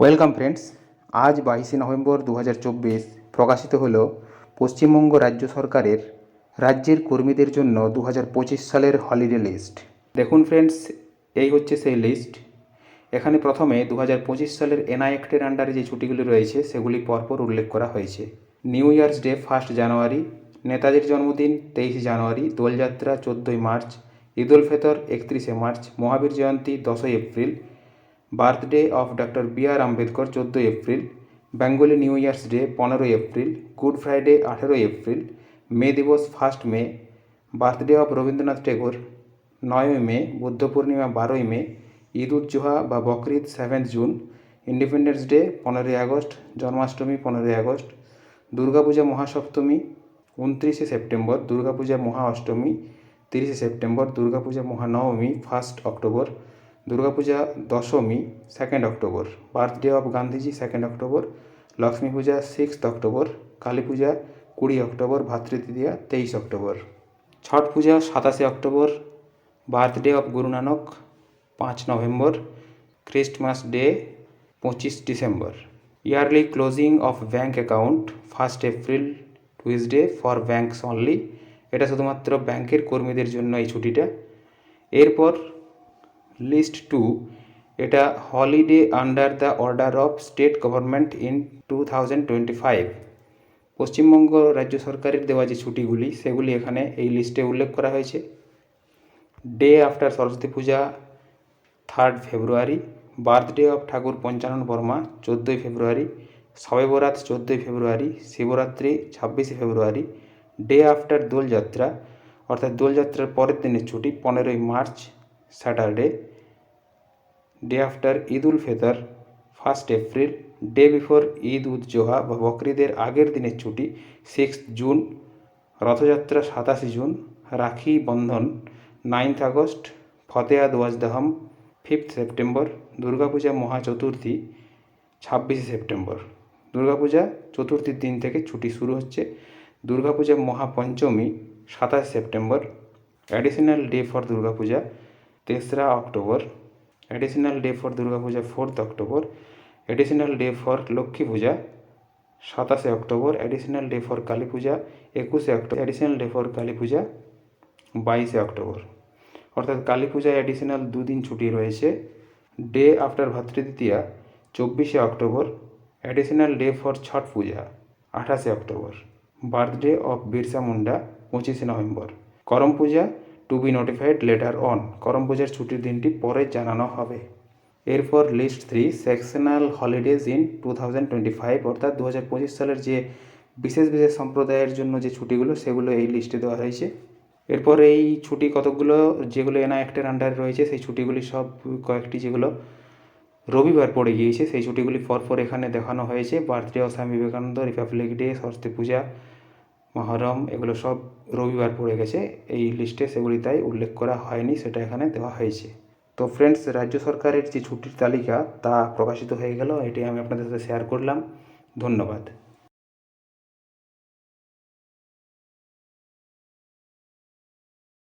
Welcome friends আজ বাইশে November দু হাজার চব্বিশ প্রকাশিত হল পশ্চিমবঙ্গ রাজ্য সরকারের রাজ্যের কর্মীদের জন্য দু হাজার পঁচিশ সালের হলিডে লিস্ট দেখুন ফ্রেন্ডস এই হচ্ছে সেই লিস্ট এখানে প্রথমে দু হাজার পঁচিশ সালের এনআই অ্যাক্টের আন্ডারে যে ছুটিগুলি রয়েছে, সেগুলি পরপর উল্লেখ করা হয়েছে। New year's day first January নেতাজির জন্মদিন, তেইশে জানুয়ারি দোলযাত্রা, চোদ্দোই মার্চ ঈদ উল ফিতর, একত্রিশে মার্চ মহাবীর জয়ন্তী, দশই April birthday of doctor B R Ambedkar চোদ্দোই April, Bengali new year's day পনেরোই এপ্রিল, গুড ফ্রাইডে আঠেরোই এপ্রিল, মে দিবস first May, birthday of Rabindranath Tagore নয়ই মে, বুদ্ধ পূর্ণিমা বারোই মে, ঈদ উদ জোহা বা Bakrid seventh June, independence day পনেরোই August, Janmashtami পনেরোই August, Durga Puja Mahasaptami উনত্রিশে সেপ্টেম্বর, দুর্গাপূজা মহা অষ্টমী তিরিশে September, Durga Puja Mahanabami first October Durga Puja Dashami second October birthday of Gandhiji second October Lakshmi Puja sixth October Kali Puja কুড়ি October ভাতৃতৃতীয়া তেইশ October ছট পূজা সাতাশে October birthday of Guru Nanak পাঁচ November Christmas day পঁচিশ December yearly closing of bank account first April Tuesday for banks only এটা শুধুমাত্র ব্যাংকের কর্মীদের জন্য এই ছুটিটা। এরপর লিস্ট টু, এটা holiday under the order of state government in two thousand twenty five. Paschimbanga রাজ্য সরকারের দেওয়া যে ছুটিগুলি, সেগুলি এখানে এই লিস্টে উল্লেখ করা হয়েছে। Day after Saraswati Puja third February birthday of Thakur Panchanan Barma, চোদ্দোই ফেব্রুয়ারি শবে বরাত চোদ্দোই ফেব্রুয়ারি শিবরাত্রি ছাব্বিশে ফেব্রুয়ারি ডে আফটার দোলযাত্রা, অর্থাৎ দোলযাত্রার পরের দিনের ছুটি পনেরোই March Saturday, day after Eid ul Fitr, first April, day before Eid ud Zoha বা বকরিদের আগের দিনের ছুটি সিক্স জুন, রথযাত্রা সাতাশে June, Rakhi Bandhan, ninth August Fateha Dwazdaham fifth September, Durga Puja Maha Chaturthi ছাব্বিশে সেপ্টেম্বর। দুর্গাপূজা চতুর্থীর দিন থেকে ছুটি শুরু হচ্ছে। দুর্গাপূজা মহাপঞ্চমী সাতাশ September. Additional day for Durga Puja. তেসরা October additional day for Durga Puja fourth October additional day for Lakshmi Puja, সাতাশে October additional day for Kali Puja, একুশে October additional day for Kali Puja, বাইশে October. অর্থাৎ কালী পূজায় additional দুদিন ছুটি রয়েছে। Day after ভাতৃদ্বিতীয়া, চব্বিশে October additional day for Chhath Puja, আঠাশে October. Birthday of Birsa Munda পঁচিশে November. Karam Puja to be notified later on Karam পূজার ছুটির দিনটি পরে জানানো হবে। এরপর list three sectional holidays in two thousand twenty five অর্থাৎ দু হাজার পঁচিশ সালের যে বিশেষ বিশেষ সম্প্রদায়ের জন্য যে ছুটিগুলো, সেগুলো এই লিস্টে দেওয়া হয়েছে। এরপর এই ছুটি কতগুলো, যেগুলো এনআই অ্যাক্টের আন্ডারে রয়েছে, সেই ছুটিগুলি সব কয়েকটি যেগুলো রবিবার পড়ে গিয়েছে, সেই ছুটিগুলি পরপর এখানে দেখানো হয়েছে। Birthday of Swami Vivekananda, republic day, Saraswati Puja Muharram, এগুলো সব রবিবার পড়ে গেছে। এই লিস্টে সেগুলি তাই উল্লেখ করা হয়নি, সেটা এখানে দেওয়া হয়েছে। তো ফ্রেন্ডস রাজ্য সরকারের যে ছুটির তালিকা তা প্রকাশিত হয়ে গেল, এটি আমি আপনাদের সাথে শেয়ার করলাম। ধন্যবাদ।